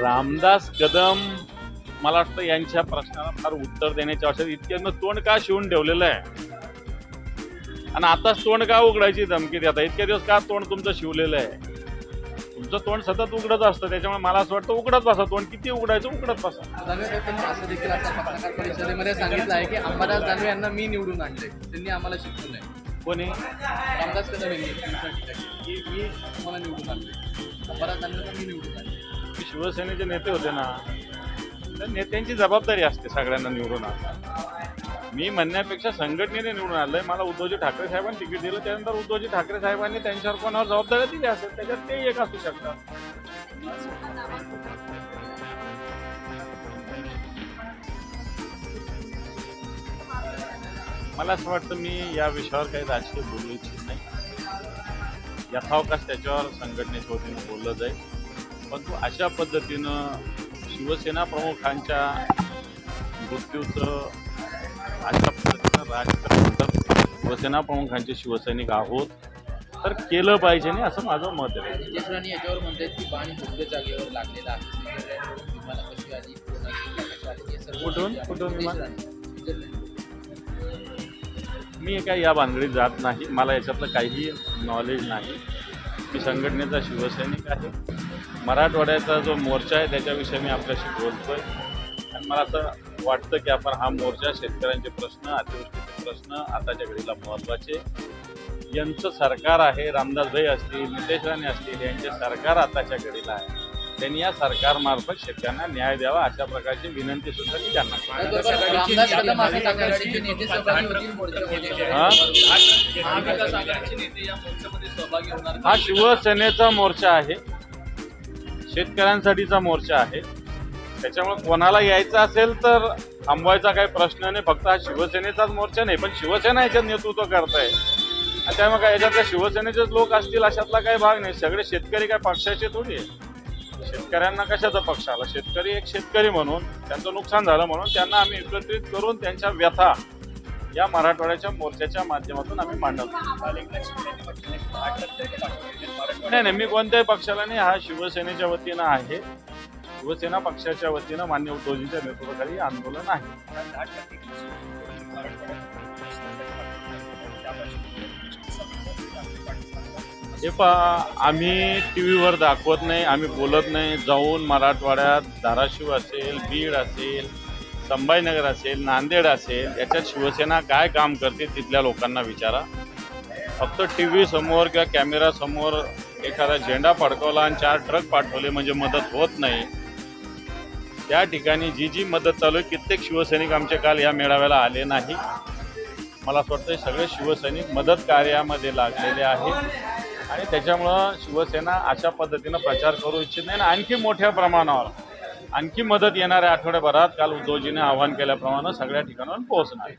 रामदास कदम मला वाटतं यांच्या प्रश्नाला फार उत्तर देण्याच्या अवश्य इतक्यांना तोंड का शिवून ठेवलेलं आहे? आणि आताच तोंड का उघडायची धमकी देता इतक्या दिवस का तोंड तुमचं शिवलेलं आहे? तुमचं तोंड सतत उघडत असतं त्याच्यामुळे मला असं वाटतं उघडत बसा तोंड. किती उघडायचं? उघडत बसा. असं देखील आता पत्रकार परिषदेमध्ये सांगितलं आहे की अंबादास दानवे यांना मी निवडून आणले. त्यांनी आम्हाला शिकवू आहे कोणी रामदास कदम यांनी की मी तुम्हाला निवडून आणले अंबादास दानवेंना मी निवडून आणले शिवसेनेचे नेते होते ना तर नेत्यांची जबाबदारी असते सगळ्यांना निवडून आणणं मी म्हणण्यापेक्षा संघटनेने निवडून आलंय मला उद्धवजी ठाकरे साहेबांनी तिकीट दिलं. त्यानंतर उद्धवजी ठाकरे साहेबांनी त्यांच्यावर कोणावर जबाबदारी दिली असेल त्याच्यात ते एक असू शकतात. मला असं वाटतं मी या विषयावर काही राजकीय बोलू इच्छित नाही. यथावकाश त्याच्यावर संघटनेच्या वतीनं बोललं जाईल. परंतु अशा पद्धतीनं शिवसेना प्रमुखांच्या मृत्यूचं अशा पद्धतीनं राजकारण शिवसेना प्रमुखांचे शिवसैनिक आहोत. तर केलं पाहिजे नाही असं माझं मत आहे. राणे याच्यावर म्हणतात की बाण योग्य जागेवर लागलेला आहे. स्वित्झर्लंडवरून विमानं? मी काही या भानगडीत जात नाही. मला याच्यातलं काही नॉलेज नाही. मी संघटनेचा शिवसैनिक आहे. मराठवाड्याचा जो मोर्चा आहे त्याच्याविषयी मी आपल्याशी बोलतोय. आणि मला असं वाटतं की आपण हा मोर्चा शेतकऱ्यांचे प्रश्न अतिवृष्टीचे प्रश्न आताच्या घडीला महत्त्वाचे यांचं सरकार आहे रामदास भाई असतील नितेश राणे असतील यांचे सरकार आताच्या घडीला आहे. त्यांनी या सरकारमार्फत शेतकऱ्यांना न्याय द्यावा अशा प्रकारची विनंती सुद्धा मी त्यांना हा? हा शिवसेनेचा मोर्चा आहे. शेतकऱ्यांसाठीचा मोर्चा आहे. त्याच्यामुळे कोणाला यायचं असेल तर थांबवायचा काही प्रश्न नाही. फक्त हा शिवसेनेचाच मोर्चा नाही पण शिवसेना याच्यात नेतृत्व करताय. आणि त्यामुळे काय याच्यातल्या शिवसेनेचेच लोक असतील अशातला काही भाग नाही. सगळे शेतकरी काय पक्षाचे थोडी आहे. शेतकऱ्यांना कशाचा पक्ष आला? शेतकरी एक शेतकरी म्हणून त्यांचं नुकसान झालं म्हणून त्यांना आम्ही एकत्रित करून त्यांच्या व्यथा या मराठवाड्याच्या मोर्चाच्या माध्यमातून आम्ही मांडवतो नाही नाही मी कोणत्याही पक्षाला नाही हा शिवसेनेच्या वतीनं आहे. शिवसेना पक्षाच्या वतीनं मान्य उद्धवजींच्या नेतृत्वाखाली आंदोलन आहे. हे पहा आम्ही टी व्हीवर दाखवत नाही आम्ही बोलत नाही. जाऊन मराठवाड्यात धाराशिव असेल बीड असेल संभाजीनगर असेल नांदेड असेल याच्यात शिवसेना काय काम करते तिथल्या लोकांना विचारा. फक्त टी व्ही समोर किंवा कॅमेरा समोर एखादा झेंडा फडकवला आणि चार ट्रक पाठवले म्हणजे मदत होत नाही. त्या ठिकाणी जी जी मदत चालू आहे कित्येक शिवसैनिक आमचे काल या मेळाव्याला आले नाही. मला असं वाटतं सगळे शिवसैनिक मदत कार्यामध्ये लागलेले आहेत. आणि त्याच्यामुळं शिवसेना अशा पद्धतीनं प्रचार करू इच्छित नाही. आणि आणखी मोठ्या प्रमाणावर आणखी मदत येणाऱ्या आठवड्याभरात काल उद्धवजीने आवाहन केल्याप्रमाणे सगळ्या ठिकाणावर पोहोचणार.